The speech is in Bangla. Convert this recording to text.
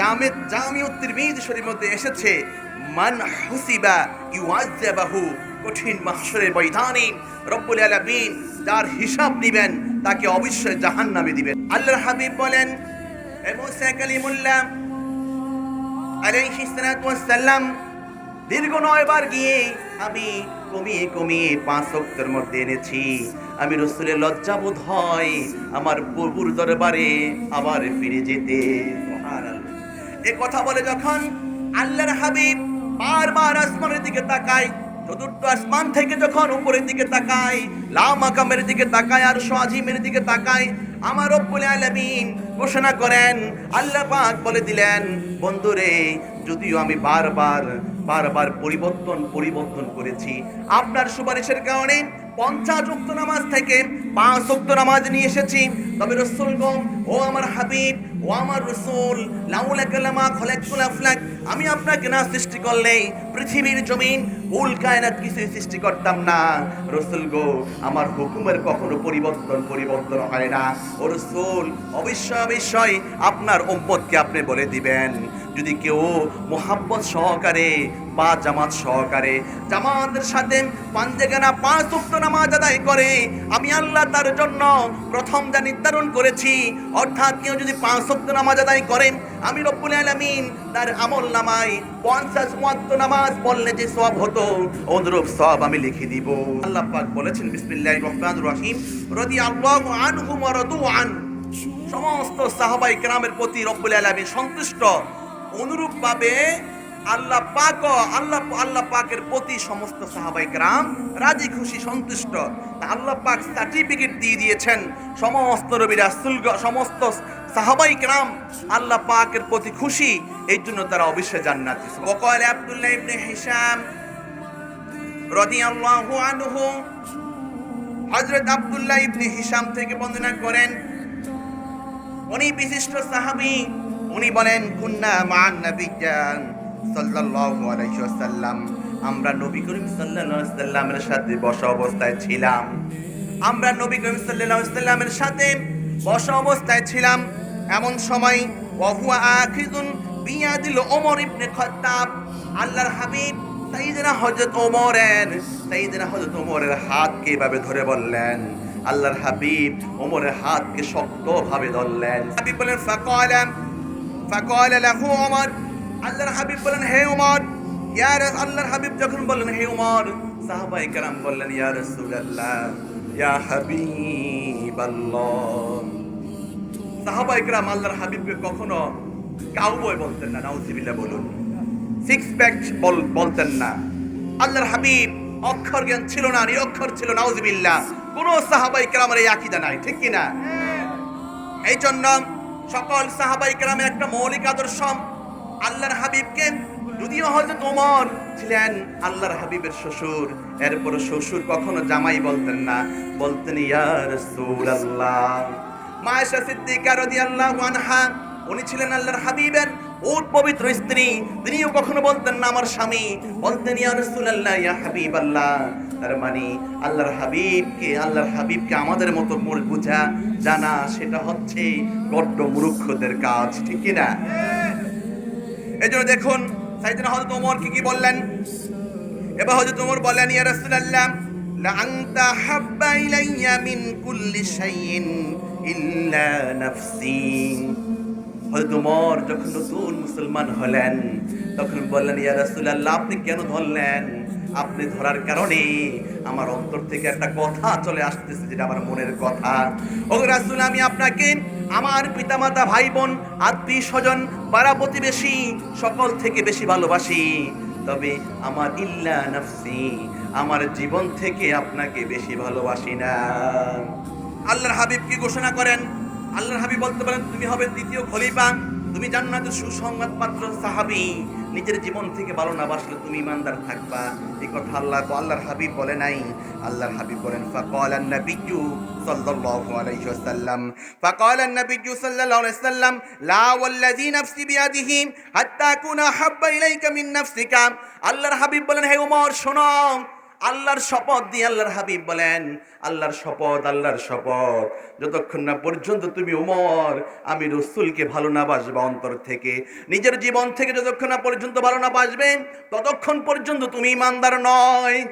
জামে জামিউত তিরমিজি মধ্যে এসেছে, মান হুসিবা কঠিন মাহশরের ময়দানে রব্বুল আলামিন যার হিসাব তাকে অবশ্যই জাহান্নামে দিবেন। আল্লাহর হাবিব বলেন মুসা কালিমুল্লাহ দীর্ঘ গিয়ে আমি কমিয়ে কমিয়ে পাঁচ অক্টের মধ্যে এনেছি। আমি রসুলের লজ্জাবোধ হয় আমার প্রভুর দরবারে আবার ফিরে যেতে। সুবহানাল্লাহ। এ কথা বলে যখন আল্লাহর হাবিব বারবার আসমানের দিকে তাকায়, চতুর্থ আসমান থেকে যখন উপরের দিকে তাকায়, লামাকামের দিকে তাকায় আর সোয়াজিমের দিকে তাকায়, আমার রব্বুল আলামিন ঘোষণা করেন, আল্লাহ পাক বলে দিলেন, বন্ধুরে, যদিও আমি বারবার বারবার পরিবর্তন পরিবর্তন করেছি, আপনার সুপারিশের কারণে পঞ্চাশ উক্ত নামাজ থেকে পাঁচ উক্ত নামাজ নিয়ে এসেছি। তবে রসুলগম ও আমার হাবিব, ও আমার রসুল লাউলা কালামা খলেকুল আফলাক, আমি আপনাকে না করলে পৃথিবীর জমিন উল কায়নাত কিছু সৃষ্টি করতাম না। রসুল গো, আমার হুকুমের কখনো পরিবর্তন পরিবর্তন হয় না। ও রসুল অবশ্যই অবশ্যই আপনার উম্মতকে আপনি বলে দিবেন। যদি কেউ মোহাব্বত সহকারে বা জামাত সহকারে জামাতের সাথে পাঞ্জেগানা পাঁচ উক্ত নামাজ আদায় করে, আমি আল্লাহ তার জন্য প্রথম যা নির্ধারণ করেছি, অর্থাৎ কেউ যদি পাঁচ উক্ত নামাজ আদায় করেন আমি রব্বুল আলামিন তার আমল নামায় পঞ্চাশ ওয়াক্ত নামাজ পড়লে যে সব হতো অনুরূপ সব আমি লিখে দিব। আল্লাহ পাক বলেছেন, বিসমিল্লাহির রহমানির রহিম রদি আল্লাহ ওয়া রাদু আন। সমস্ত সাহাবাই গ্রামের প্রতি রব্বুল আলামিন সন্তুষ্ট, অনুরূপভাবে আল্লাহ পাক, আল্লাহ আল্লাহ পাকের প্রতি সমস্ত সাহাবাই কেরাম রাজি, খুশি, সন্তুষ্ট। আল্লাহ পাক সার্টিফিকেট দিয়ে দিয়েছেন। সমস্ত রবিরা রাসূল সমস্ত সাহাবাই কেরাম আল্লাহ পাকের প্রতি খুশি। এই জন্য তারা অবশ্যই জান্নাতি। ওয়াকাল আব্দুল্লাহ ইবনে হিশাম রাদিয়াল্লাহু আনহু হযরত আব্দুল্লাহ ইবনে হিশাম থেকে বর্ণনা করেন, উনি বিশিষ্ট সাহাবী, উনি বলেন, কুন্না মান নবিজান সাল্লাল্লাহু আলাইহি ওয়াসাল্লাম, আমরা নবী করিম সাল্লামের সাথে বসা অবস্থায় ছিলাম। আমরা নবী করিম সাল্লামের সাথে বসা অবস্থায় ছিলাম। এমন সময় ওয়াহুয়া আখিযুন বিয়াদিল ওমর ইবনে খাত্তাব, আল্লাহর হাবিব সাইয়েদনা হযরত ওমরের, সাইয়েদনা হযরত ওমরের হাতকে এভাবে ধরে বললেন। আল্লাহর হাবিব ওমরের হাতকে শক্তভাবে ধরলেন। হাবিব বলেন ফাকালাম ফাকাল লাহু ওমর। আল্লাহর হাবিব বলেন, হে ওমর ইয়া রাস, আল্লাহর হাবিব যখন বললেন, হে ওমর সাহাবায়ে কেরাম বললেন, ইয়া রাসূলুল্লাহ, ইয়া হাবিবাল্লাহ। সাহাবায়ে কেরাম আল্লাহর হাবিবকে কখনো কাউবয় বলতেন না, নাউজুবিল্লাহ বলুন। সিক্স প্যাক বলতেন না। আল্লাহর হাবিব অক্ষর জ্ঞান ছিল না, নিরক্ষর ছিল, নাউজুবিল্লাহ। কোন সাহাবাই কেরামের এই আকিদা নাই, ঠিক কিনা? এই জন্য সকল সাহাবাই কেরামের একটা মৌলিক আদর্শ আল্লাহর হাবিবকে, যদিও হযরত ওমর ছিলেন আল্লাহর হাবিবের শ্বশুর এরপর শ্বশুর কখনো জামাই বলতেন না। বলতেন, ইয়া রাসূলুল্লাহ। মায়েশা সিদ্দিকা রাদিয়াল্লাহু আনহা, উনি ছিলেন আল্লাহর হাবিবের ওর পবিত্র স্ত্রী। তিনিও কখনো বলতেন না, আমার স্বামী। বলতেন, ইয়া রাসূলুল্লাহ, ইয়া হাবিবাল্লাহ। তার মানে আল্লাহর হাবিবকে আল্লাহর হাবিবকে আমাদের মতো মূল বুঝা জানা, সেটা হচ্ছে বড্ড মূর্খদের কাজ, ঠিক কি না এই জন্য দেখুন সাইদিন হযরত ওমর কি কি বললেন? এবার হযরত ওমর বললেন ইয়া রাসূলুল্লাহ, লা আনতা হাব্বা ইলাইয়া মিন কুল্লি শাইইন ইল্লা নাফসি। হযরত ওমর যখন নতুন মুসলমান হলেন, তখন বললেন, ইয়া রাসূলুল্লাহ, আপনি কেন ধরলেন? আপনি ধরার কারণে আমার অন্তর থেকে একটা কথা চলে আসতেছে, যেটা আমার মনের কথা। ও রাসূল, আমি আপনাকে আমার পিতামাতা ভাই বোন আত্মীয় স্বজন পাড়া প্রতিবেশী, সকল থেকে বেশি ভালোবাসি। তবে আমার ইল্লা নাফসি, আমার জীবন থেকে আপনাকে বেশি ভালোবাসি না। আল্লাহর হাবিব কি ঘোষণা করেন? আল্লাহর হাবিব বলতে পারেন, তুমি হবে দ্বিতীয় খলিফা, তুমি জান্নাতের সুসংবাদ পাত্র সাহাবী। নিজের জীবন থেকে ভালো না বাসলে তুমি ইমানদার থাকবা। এই কথা আল্লাহ আল্লাহর হাবিব বলে নাই। আল্লাহর হাবিব বলেন, ফাকাল আন-নাবিয়্যু সাল্লাল্লাহু আলাইহি ওয়াসাল্লাম। ফাকাল আন-নাবিয়্যু সাল্লাল্লাহু আলাইহি ওয়াসাল্লাম, লা ওয়াল্লাযী নাফসি বিয়াদিহি হাত্তা কুনা হাব্বা ইলাইকা মিন নাফসিকা। আল্লাহর হাবিব বলেন, হে ওমর শোনো আল্লাহর শপথ দিয়ে আল্লাহর হাবিব বলেন, আল্লাহর শপথ আল্লাহর শপথ। যতক্ষণ না পর্যন্ত তুমি উমর, আমি রসুলকে ভালো না বাসবা অন্তর থেকে। নিজের জীবন থেকে যতক্ষণ না পর্যন্ত ভালো না বাসবেন ততক্ষণ পর্যন্ত তুমি ইমানদার নয়।